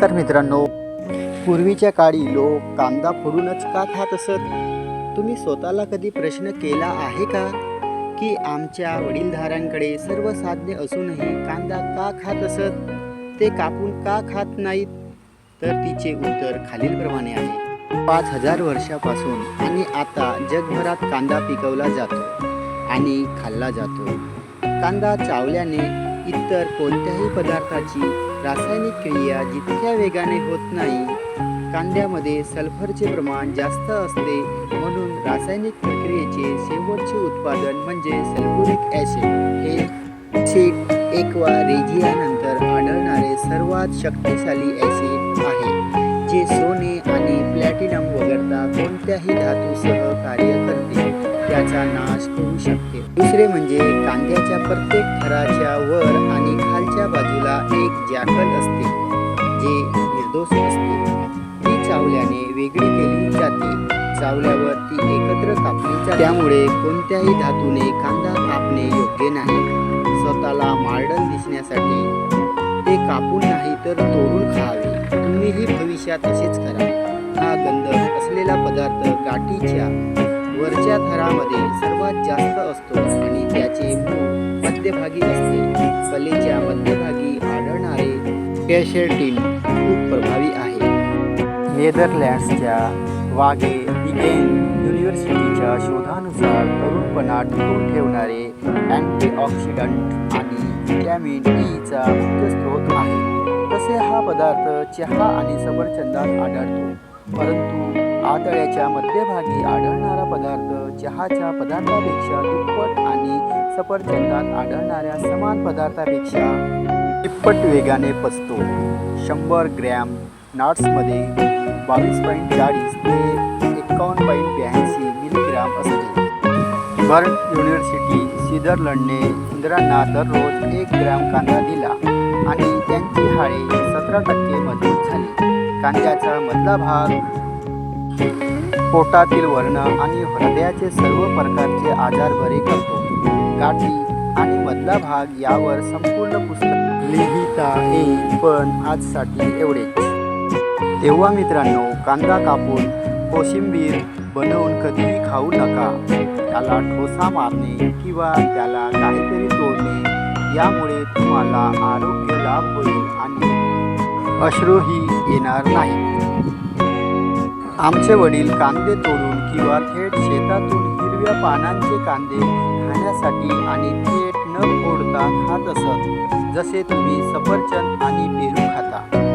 नमस्कार मित्रांनो. पूर्वीच्या काळी लोक कांदा फोडूनच का खात असत. तुम्ही स्वतःला कधी प्रश्न केला आहे का? की आमच्या वडीलधाऱ्यांकडे सर्व साधने असूनही कांदा का खात असत? ते कापून का खात नाहीत? तर तिचे उत्तर खालीलप्रमाणे आहे. पाच हजार वर्षापासून आणि आता जगभरात कांदा पिकवला जातो आणि खाल्ला जातो. कांदा चावल्याने इतर कोणत्याही पदार्थाची रासायनिक क्रिया जितक्या वेगाने होत नाही कांद्यामध्ये सल्फरचे प्रमाण जास्त असते म्हणून रासायनिक प्रक्रियेचे शेवटचे उत्पादन म्हणजे सल्फ्युरिक ॲसिड हे ॲसिड एक्वा रेजियानंतर आढळणारे सर्वात शक्तिशाली ॲसिड आहे जे सोने आणि प्लॅटिनम वगळता कोणत्याही धातूसह कार्य करते. त्याचा नाश होऊ शकते. दुसरे म्हणजे कांद्याच्या प्रत्येक थराच्या वर आणि खालच्या बाजूला एक जॅकल असते जे निर्दोष असते. ती चावल्याने वेगळी केली जाते. चावल्यावर ती एकत्र कापली जाते. त्यामुळे कोणत्याही धातूने कांदा कापणे योग्य नाही. स्वतःला मार्डन दिसण्यासाठी ते कापून नाही तर तोडून खावे. तुम्हीही भविष्यात असेच करा. हा गंध असलेला पदार्थ गाठीच्या वरच्या थरामध्ये सर्वात जास्त असतो आणि त्याचे मूळ मध्यभागी असते. कलेच्या मध्यभागी आढळणारे कॅशेटिन खूप प्रभावी आहे. नेदरलँड्सच्या वागे इगेन युनिव्हर्सिटीच्या शोधानुसार तरुणपणा टिकून ठेवणारे अँटीऑक्सिडंट आणि व्हिटॅमिन ईचा e मुख्य स्रोत आहे. तसे हा पदार्थ चहा आणि सफरचंदात आढळतो. परंतु आतड्याच्या मध्यभागी आढळणारा पदार्थ चहाच्या पदार्थापेक्षा दुप्पट आणि सफरचंदात आढळणाऱ्या समान पदार्थापेक्षा तिप्पट वेगाने पचतो. शंभर ग्रॅम नट्समध्ये बावीस पॉईंट चाळीस ते एकावन्न पॉईंट ब्याऐंशी मिलीग्राम असते. बर्न युनिव्हर्सिटी स्वित्झर्लंडने इंद्रांना दररोज एक ग्रॅम कांदा दिला आणि त्यांची हाडे सतरा टक्के मजबूत झाली. कांद्याचा मधला भाग. पोटातील वर्ण आणि हृदयाचे सर्व प्रकारचे आजार बरे करतो. गाठी आणि मधला भाग यावर संपूर्ण पुस्तक लिहिता येईल पण आजसाठी एवढेच. तेव्हा मित्रांनो कांदा कापून कोशिंबीर बनवून कधीही खाऊ नका. त्याला ठोसा मारणे किंवा त्याला काहीतरी तोडणे यामुळे तुम्हाला आरोग्य लाभ अश्रूही येणार नाही. आमचे वडील कांदे तोडून किंवा थेट शेतातून हिरव्या पानांचे कांदे खाण्यासाठी आणि थेट न फोडता खात असत जसे तुम्ही सफरचंद आणि पेरू खाता.